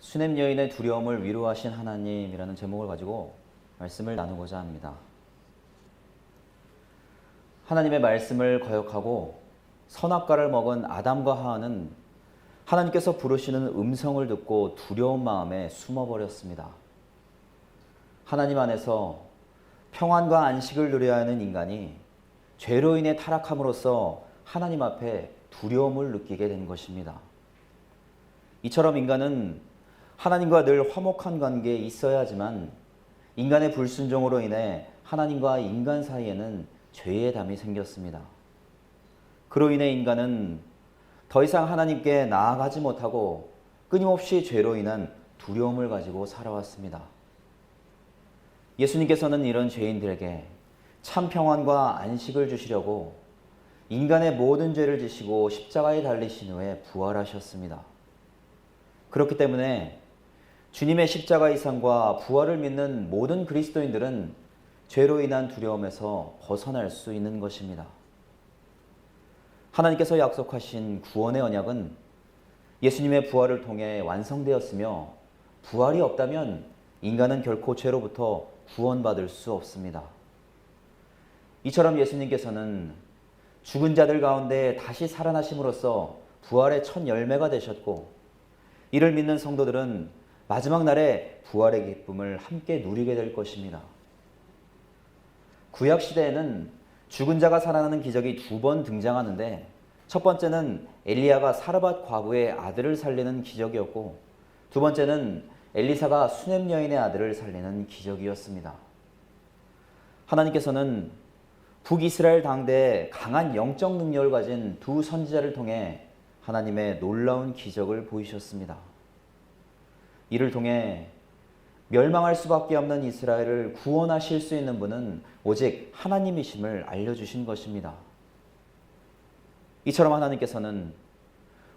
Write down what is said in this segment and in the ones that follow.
수냄 여인의 두려움을 위로하신 하나님이라는 제목을 가지고 말씀을 나누고자 합니다. 하나님의 말씀을 거역하고 선악과를 먹은 아담과 하와는 하나님께서 부르시는 음성을 듣고 두려운 마음에 숨어버렸습니다. 하나님 안에서 평안과 안식을 누려야 하는 인간이 죄로 인해 타락함으로써 하나님 앞에 두려움을 느끼게 된 것입니다. 이처럼 인간은 하나님과 늘 화목한 관계에 있어야 하지만 인간의 불순종으로 인해 하나님과 인간 사이에는 죄의 담이 생겼습니다. 그로 인해 인간은 더 이상 하나님께 나아가지 못하고 끊임없이 죄로 인한 두려움을 가지고 살아왔습니다. 예수님께서는 이런 죄인들에게 참 평안과 안식을 주시려고 인간의 모든 죄를 지시고 십자가에 달리신 후에 부활하셨습니다. 그렇기 때문에 주님의 십자가 이상과 부활을 믿는 모든 그리스도인들은 죄로 인한 두려움에서 벗어날 수 있는 것입니다. 하나님께서 약속하신 구원의 언약은 예수님의 부활을 통해 완성되었으며 부활이 없다면 인간은 결코 죄로부터 구원받을 수 없습니다. 이처럼 예수님께서는 죽은 자들 가운데 다시 살아나심으로써 부활의 첫 열매가 되셨고 이를 믿는 성도들은 마지막 날에 부활의 기쁨을 함께 누리게 될 것입니다. 구약 시대에는 죽은 자가 살아나는 기적이 두 번 등장하는데 첫 번째는 엘리야가 사르밧 과부의 아들을 살리는 기적이었고 두 번째는 엘리사가 수넴 여인의 아들을 살리는 기적이었습니다. 하나님께서는 북이스라엘 당대에 강한 영적 능력을 가진 두 선지자를 통해 하나님의 놀라운 기적을 보이셨습니다. 이를 통해 멸망할 수밖에 없는 이스라엘을 구원하실 수 있는 분은 오직 하나님이심을 알려주신 것입니다. 이처럼 하나님께서는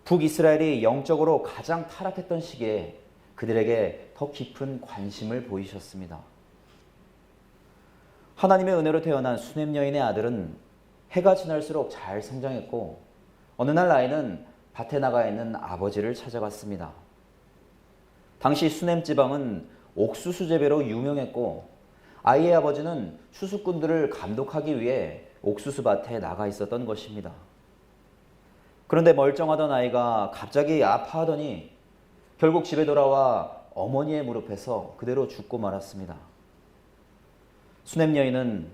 북이스라엘이 영적으로 가장 타락했던 시기에 그들에게 더 깊은 관심을 보이셨습니다. 하나님의 은혜로 태어난 수냄 여인의 아들은 해가 지날수록 잘 성장했고 어느 날 아이는 밭에 나가 있는 아버지를 찾아갔습니다. 당시 수냄 지방은 옥수수 재배로 유명했고 아이의 아버지는 추수꾼들을 감독하기 위해 옥수수 밭에 나가 있었던 것입니다. 그런데 멀쩡하던 아이가 갑자기 아파하더니 결국 집에 돌아와 어머니의 무릎에서 그대로 죽고 말았습니다. 수냄 여인은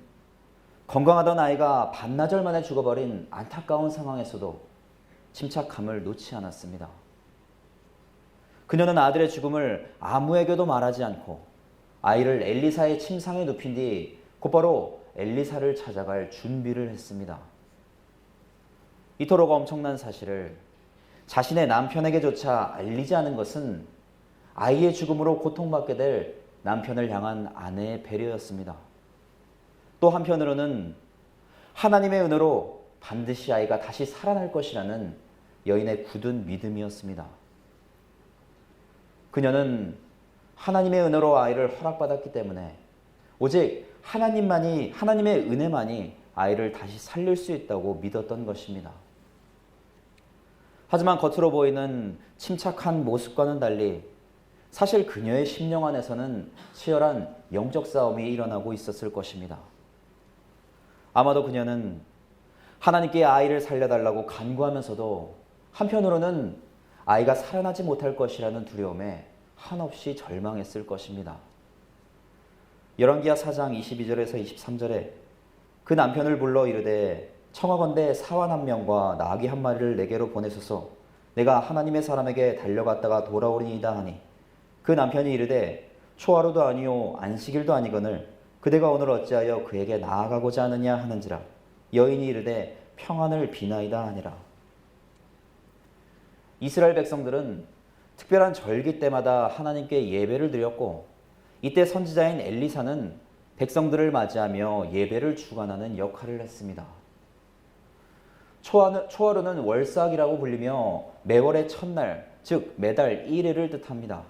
건강하던 아이가 반나절 만에 죽어버린 안타까운 상황에서도 침착함을 놓지 않았습니다. 그녀는 아들의 죽음을 아무에게도 말하지 않고 아이를 엘리사의 침상에 눕힌 뒤 곧바로 엘리사를 찾아갈 준비를 했습니다. 이토록 엄청난 사실을 자신의 남편에게조차 알리지 않은 것은 아이의 죽음으로 고통받게 될 남편을 향한 아내의 배려였습니다. 또 한편으로는 하나님의 은혜로 반드시 아이가 다시 살아날 것이라는 여인의 굳은 믿음이었습니다. 그녀는 하나님의 은혜로 아이를 허락받았기 때문에 오직 하나님만이 하나님의 은혜만이 아이를 다시 살릴 수 있다고 믿었던 것입니다. 하지만 겉으로 보이는 침착한 모습과는 달리 사실 그녀의 심령 안에서는 치열한 영적 싸움이 일어나고 있었을 것입니다. 아마도 그녀는 하나님께 아이를 살려달라고 간구하면서도 한편으로는 아이가 살아나지 못할 것이라는 두려움에 한없이 절망했을 것입니다. 열왕기하 4장 22절에서 23절에 그 남편을 불러 이르되 청하건대 사환 한 명과 나귀 한 마리를 내게로 보내소서. 내가 하나님의 사람에게 달려갔다가 돌아오리이다 하니 그 남편이 이르되 초하루도 아니요 안식일도 아니거늘 그대가 오늘 어찌하여 그에게 나아가고자 하느냐 하는지라. 여인이 이르되 평안을 비나이다 하니라 이스라엘 백성들은 특별한 절기 때마다 하나님께 예배를 드렸고 이때 선지자인 엘리사는 백성들을 맞이하며 예배를 주관하는 역할을 했습니다. 초하루는 월삭이라고 불리며 매월의 첫날, 즉 매달 1일을 뜻합니다.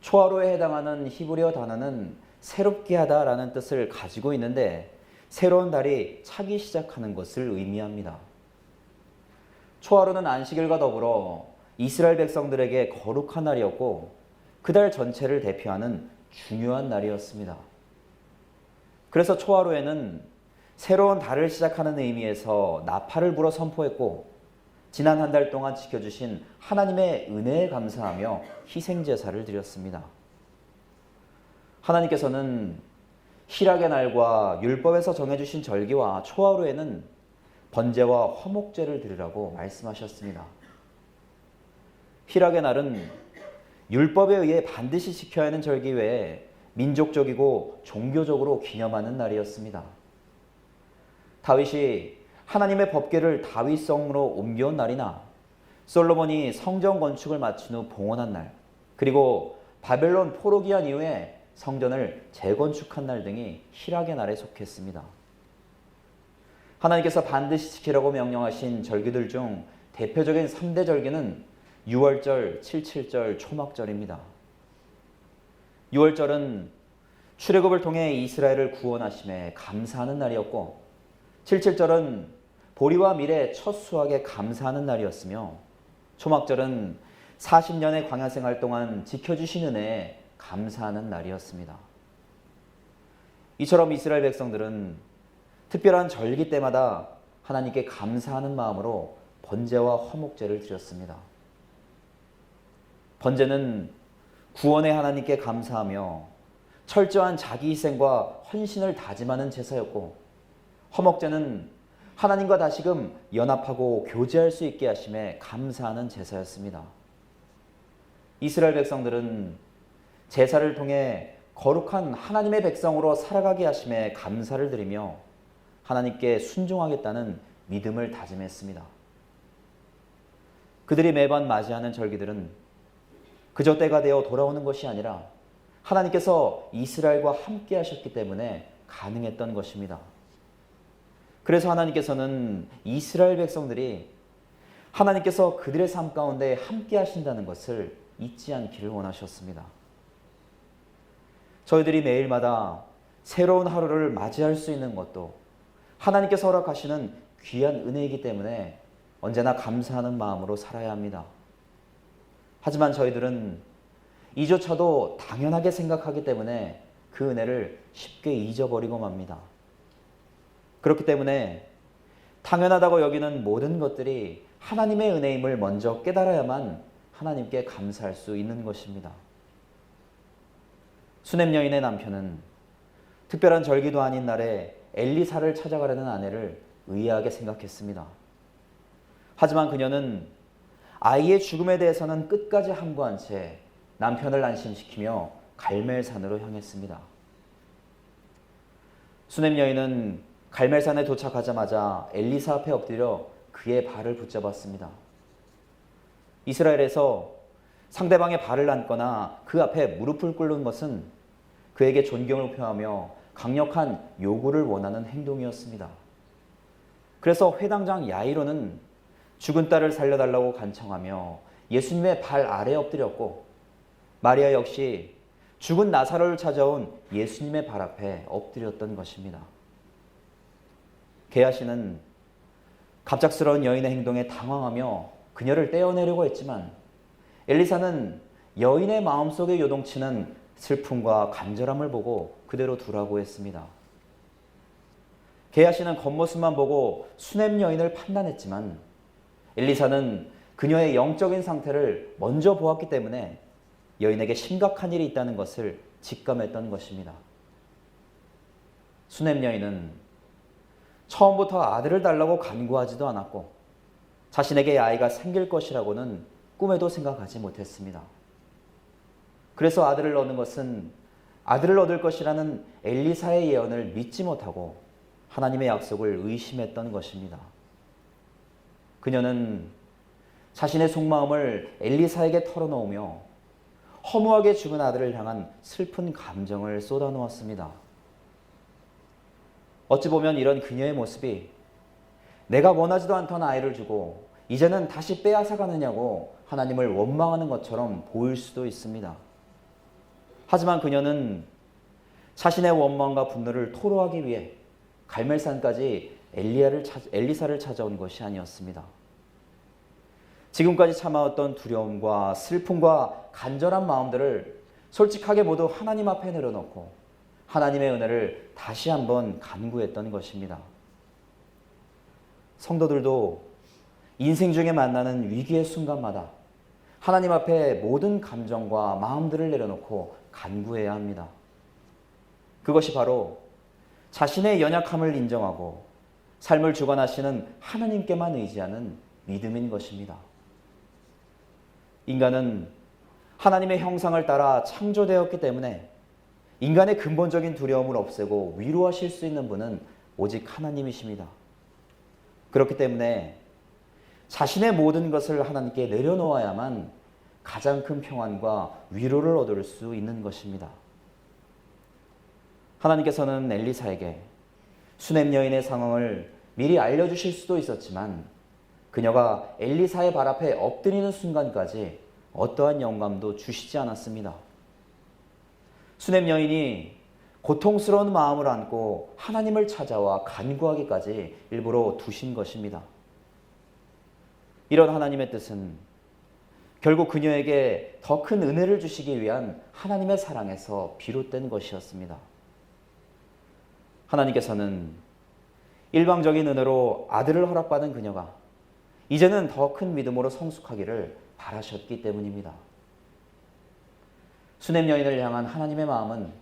초하루에 해당하는 히브리어 단어는 새롭게 하다라는 뜻을 가지고 있는데 새로운 달이 차기 시작하는 것을 의미합니다. 초하루는 안식일과 더불어 이스라엘 백성들에게 거룩한 날이었고 그달 전체를 대표하는 중요한 날이었습니다. 그래서 초하루에는 새로운 달을 시작하는 의미에서 나팔을 불어 선포했고 지난 한 달 동안 지켜주신 하나님의 은혜에 감사하며 희생 제사를 드렸습니다. 하나님께서는 희락의 날과 율법에서 정해주신 절기와 초하루에는 번제와 화목제를 드리라고 말씀하셨습니다. 희락의 날은 율법에 의해 반드시 지켜야 하는 절기 외에 민족적이고 종교적으로 기념하는 날이었습니다. 다윗이 하나님의 법궤를 다윗성으로 옮겨온 날이나 솔로몬이 성전 건축을 마친 후 봉헌한 날, 그리고 바벨론 포로기한 이후에 성전을 재건축한 날 등이 희락의 날에 속했습니다. 하나님께서 반드시 지키라고 명령하신 절기들 중 대표적인 3대 절기는 6월절, 77절, 초막절입니다. 6월절은 출애굽을 통해 이스라엘을 구원하심에 감사하는 날이었고 77절은 보리와 밀의 첫 수확에 감사하는 날이었으며 초막절은 40년의 광야 생활 동안 지켜주신 은혜에 감사하는 날이었습니다. 이처럼 이스라엘 백성들은 특별한 절기 때마다 하나님께 감사하는 마음으로 번제와 화목제를 드렸습니다. 번제는 구원의 하나님께 감사하며 철저한 자기 희생과 헌신을 다짐하는 제사였고 화목제는 하나님과 다시금 연합하고 교제할 수 있게 하심에 감사하는 제사였습니다. 이스라엘 백성들은 제사를 통해 거룩한 하나님의 백성으로 살아가게 하심에 감사를 드리며 하나님께 순종하겠다는 믿음을 다짐했습니다. 그들이 매번 맞이하는 절기들은 그저 때가 되어 돌아오는 것이 아니라 하나님께서 이스라엘과 함께 하셨기 때문에 가능했던 것입니다. 그래서 하나님께서는 이스라엘 백성들이 하나님께서 그들의 삶 가운데 함께 하신다는 것을 잊지 않기를 원하셨습니다. 저희들이 매일마다 새로운 하루를 맞이할 수 있는 것도 하나님께서 허락하시는 귀한 은혜이기 때문에 언제나 감사하는 마음으로 살아야 합니다. 하지만 저희들은 이조차도 당연하게 생각하기 때문에 그 은혜를 쉽게 잊어버리고 맙니다. 그렇기 때문에 당연하다고 여기는 모든 것들이 하나님의 은혜임을 먼저 깨달아야만 하나님께 감사할 수 있는 것입니다. 수냄 여인의 남편은 특별한 절기도 아닌 날에 엘리사를 찾아가려는 아내를 의아하게 생각했습니다. 하지만 그녀는 아이의 죽음에 대해서는 끝까지 함구한 채 남편을 안심시키며 갈멜산으로 향했습니다. 수냄 여인은 갈멜산에 도착하자마자 엘리사 앞에 엎드려 그의 발을 붙잡았습니다. 이스라엘에서 상대방의 발을 안거나 그 앞에 무릎을 꿇는 것은 그에게 존경을 표하며 강력한 요구를 원하는 행동이었습니다. 그래서 회당장 야이로는 죽은 딸을 살려달라고 간청하며 예수님의 발 아래 엎드렸고 마리아 역시 죽은 나사로를 찾아온 예수님의 발 앞에 엎드렸던 것입니다. 게하시는 갑작스러운 여인의 행동에 당황하며 그녀를 떼어내려고 했지만 엘리사는 여인의 마음속에 요동치는 슬픔과 간절함을 보고 그대로 두라고 했습니다. 게하시는 겉모습만 보고 수냄 여인을 판단했지만 엘리사는 그녀의 영적인 상태를 먼저 보았기 때문에 여인에게 심각한 일이 있다는 것을 직감했던 것입니다. 수냄 여인은 처음부터 아들을 달라고 간구하지도 않았고 자신에게 아이가 생길 것이라고는 꿈에도 생각하지 못했습니다. 그래서 아들을 얻는 것은 아들을 얻을 것이라는 엘리사의 예언을 믿지 못하고 하나님의 약속을 의심했던 것입니다. 그녀는 자신의 속마음을 엘리사에게 털어놓으며 허무하게 죽은 아들을 향한 슬픈 감정을 쏟아놓았습니다. 어찌 보면 이런 그녀의 모습이 내가 원하지도 않던 아이를 주고 이제는 다시 빼앗아 가느냐고 하나님을 원망하는 것처럼 보일 수도 있습니다. 하지만 그녀는 자신의 원망과 분노를 토로하기 위해 갈멜산까지 엘리야를 찾, 엘리사를 찾아온 것이 아니었습니다. 지금까지 참아왔던 두려움과 슬픔과 간절한 마음들을 솔직하게 모두 하나님 앞에 내려놓고 하나님의 은혜를 다시 한번 간구했던 것입니다. 성도들도 인생 중에 만나는 위기의 순간마다 하나님 앞에 모든 감정과 마음들을 내려놓고 간구해야 합니다. 그것이 바로 자신의 연약함을 인정하고 삶을 주관하시는 하나님께만 의지하는 믿음인 것입니다. 인간은 하나님의 형상을 따라 창조되었기 때문에 인간의 근본적인 두려움을 없애고 위로하실 수 있는 분은 오직 하나님이십니다. 그렇기 때문에 자신의 모든 것을 하나님께 내려놓아야만 가장 큰 평안과 위로를 얻을 수 있는 것입니다. 하나님께서는 엘리사에게 수냄 여인의 상황을 미리 알려주실 수도 있었지만 그녀가 엘리사의 발 앞에 엎드리는 순간까지 어떠한 영감도 주시지 않았습니다. 수냄 여인이 고통스러운 마음을 안고 하나님을 찾아와 간구하기까지 일부러 두신 것입니다. 이런 하나님의 뜻은 결국 그녀에게 더 큰 은혜를 주시기 위한 하나님의 사랑에서 비롯된 것이었습니다. 하나님께서는 일방적인 은혜로 아들을 허락받은 그녀가 이제는 더 큰 믿음으로 성숙하기를 바라셨기 때문입니다. 수냄 여인을 향한 하나님의 마음은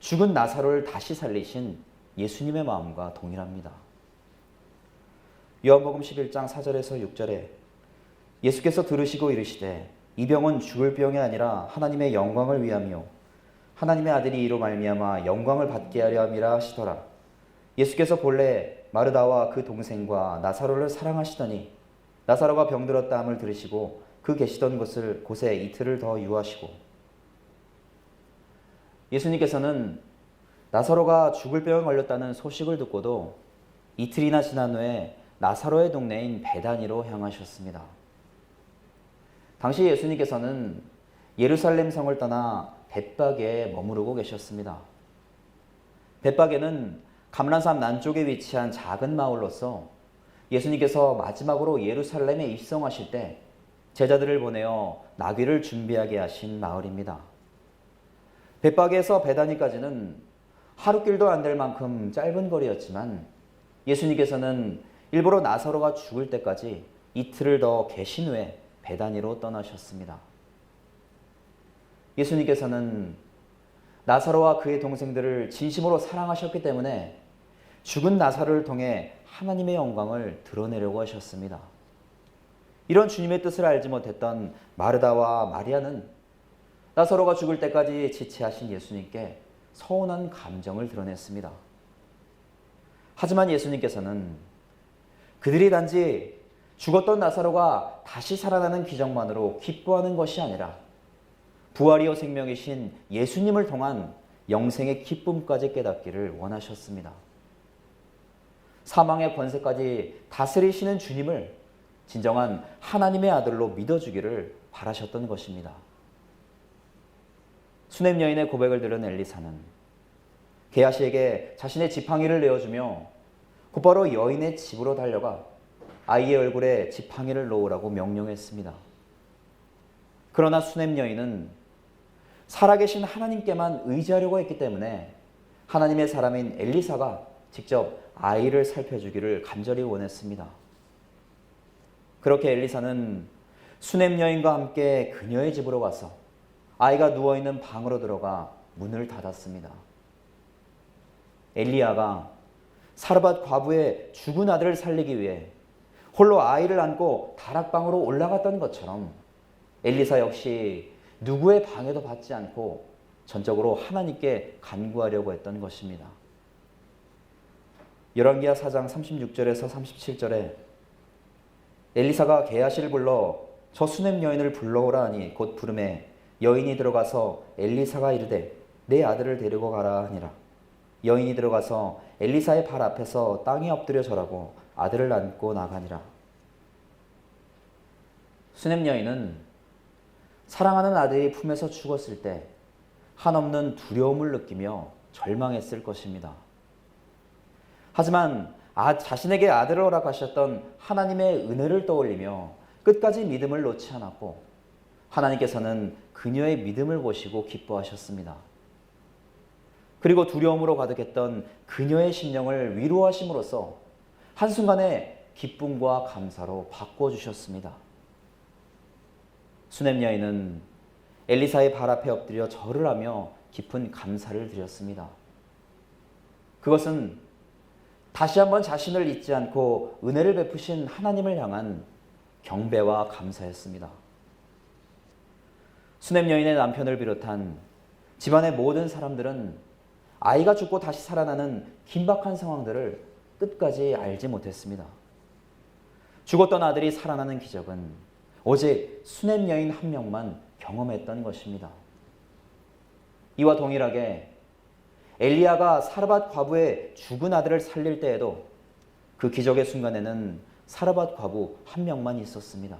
죽은 나사로를 다시 살리신 예수님의 마음과 동일합니다. 요한복음 11장 4절에서 6절에 예수께서 들으시고 이르시되 이 병은 죽을 병이 아니라 하나님의 영광을 위함이요 하나님의 아들이 이로 말미암아 영광을 받게 하려 함이라 하시더라. 예수께서 본래 마르다와 그 동생과 나사로를 사랑하시더니 나사로가 병들었다 함을 들으시고 그 계시던 곳을 곳에 이틀을 더 유하시고 예수님께서는 나사로가 죽을 병에 걸렸다는 소식을 듣고도 이틀이나 지난 후에 나사로의 동네인 베다니로 향하셨습니다. 당시 예수님께서는 예루살렘 성을 떠나 벳박에 머무르고 계셨습니다. 벳박에는 감란산 남쪽에 위치한 작은 마을로서 예수님께서 마지막으로 예루살렘에 입성하실 때 제자들을 보내어 나귀를 준비하게 하신 마을입니다. 벳박에서 베다니까지는 하루길도 안 될 만큼 짧은 거리였지만 예수님께서는 일부러 나사로가 죽을 때까지 이틀을 더 계신 후에 베다니로 떠나셨습니다. 예수님께서는 나사로와 그의 동생들을 진심으로 사랑하셨기 때문에 죽은 나사로를 통해 하나님의 영광을 드러내려고 하셨습니다. 이런 주님의 뜻을 알지 못했던 마르다와 마리아는 나사로가 죽을 때까지 지체하신 예수님께 서운한 감정을 드러냈습니다. 하지만 예수님께서는 그들이 단지 죽었던 나사로가 다시 살아나는 기적만으로 기뻐하는 것이 아니라 부활이요 생명이신 예수님을 통한 영생의 기쁨까지 깨닫기를 원하셨습니다. 사망의 권세까지 다스리시는 주님을 진정한 하나님의 아들로 믿어주기를 바라셨던 것입니다. 수냄 여인의 고백을 들은 엘리사는 게하시에게 자신의 지팡이를 내어주며 곧바로 여인의 집으로 달려가 아이의 얼굴에 지팡이를 놓으라고 명령했습니다. 그러나 수냄 여인은 살아계신 하나님께만 의지하려고 했기 때문에 하나님의 사람인 엘리사가 직접 아이를 살펴주기를 간절히 원했습니다. 그렇게 엘리사는 수냄 여인과 함께 그녀의 집으로 가서 아이가 누워 있는 방으로 들어가 문을 닫았습니다. 엘리야가 사르밧 과부의 죽은 아들을 살리기 위해 홀로 아이를 안고 다락방으로 올라갔던 것처럼 엘리사 역시 누구의 방해도 받지 않고 전적으로 하나님께 간구하려고 했던 것입니다. 열왕기하 4장 36절에서 37절에 엘리사가 게하시를 불러 저 수냄 여인을 불러오라 하니 곧 부름에 여인이 들어가서 엘리사가 이르되 내 아들을 데리고 가라 하니라 여인이 들어가서 엘리사의 발 앞에서 땅에 엎드려 절하고 아들을 안고 나가니라 수냄 여인은 사랑하는 아들이 품에서 죽었을 때 한없는 두려움을 느끼며 절망했을 것입니다. 하지만 아, 자신에게 아들을 허락하셨던 하나님의 은혜를 떠올리며 끝까지 믿음을 놓지 않았고 하나님께서는 그녀의 믿음을 보시고 기뻐하셨습니다. 그리고 두려움으로 가득했던 그녀의 심령을 위로하심으로써 한순간에 기쁨과 감사로 바꿔주셨습니다. 수냄 여인은 엘리사의 발 앞에 엎드려 절을 하며 깊은 감사를 드렸습니다. 그것은 다시 한번 자신을 잊지 않고 은혜를 베푸신 하나님을 향한 경배와 감사였습니다. 수냄 여인의 남편을 비롯한 집안의 모든 사람들은 아이가 죽고 다시 살아나는 긴박한 상황들을 끝까지 알지 못했습니다. 죽었던 아들이 살아나는 기적은 오직 수냄 여인 한 명만 경험했던 것입니다. 이와 동일하게 엘리야가 사르밧 과부의 죽은 아들을 살릴 때에도 그 기적의 순간에는 사르밧 과부 한 명만 있었습니다.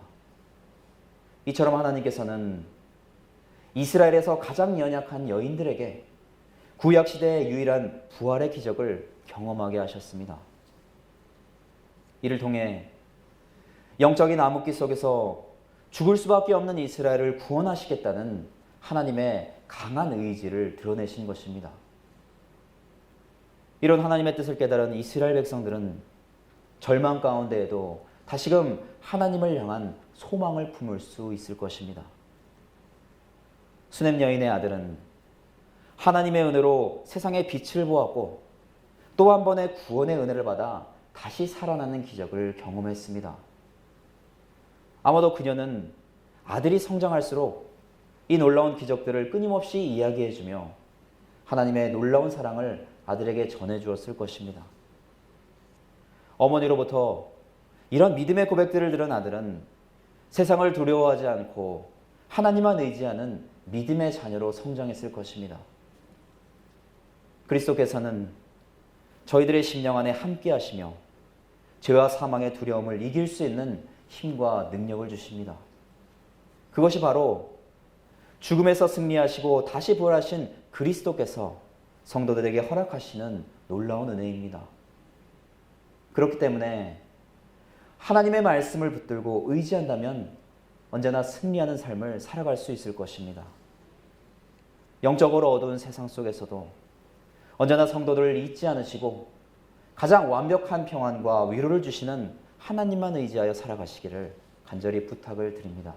이처럼 하나님께서는 이스라엘에서 가장 연약한 여인들에게 구약 시대의 유일한 부활의 기적을 경험하게 하셨습니다. 이를 통해 영적인 암흑기 속에서 죽을 수밖에 없는 이스라엘을 구원하시겠다는 하나님의 강한 의지를 드러내신 것입니다. 이런 하나님의 뜻을 깨달은 이스라엘 백성들은 절망 가운데에도 다시금 하나님을 향한 소망을 품을 수 있을 것입니다. 수냄 여인의 아들은 하나님의 은혜로 세상의 빛을 보았고 또 한 번의 구원의 은혜를 받아 다시 살아나는 기적을 경험했습니다. 아마도 그녀는 아들이 성장할수록 이 놀라운 기적들을 끊임없이 이야기해주며 하나님의 놀라운 사랑을 아들에게 전해주었을 것입니다. 어머니로부터 이런 믿음의 고백들을 들은 아들은 세상을 두려워하지 않고 하나님만 의지하는 믿음의 자녀로 성장했을 것입니다. 그리스도께서는 저희들의 심령 안에 함께 하시며 죄와 사망의 두려움을 이길 수 있는 힘과 능력을 주십니다. 그것이 바로 죽음에서 승리하시고 다시 부활하신 그리스도께서 성도들에게 허락하시는 놀라운 은혜입니다. 그렇기 때문에 하나님의 말씀을 붙들고 의지한다면 언제나 승리하는 삶을 살아갈 수 있을 것입니다. 영적으로 어두운 세상 속에서도 언제나 성도들을 잊지 않으시고 가장 완벽한 평안과 위로를 주시는 하나님만 의지하여 살아가시기를 간절히 부탁을 드립니다.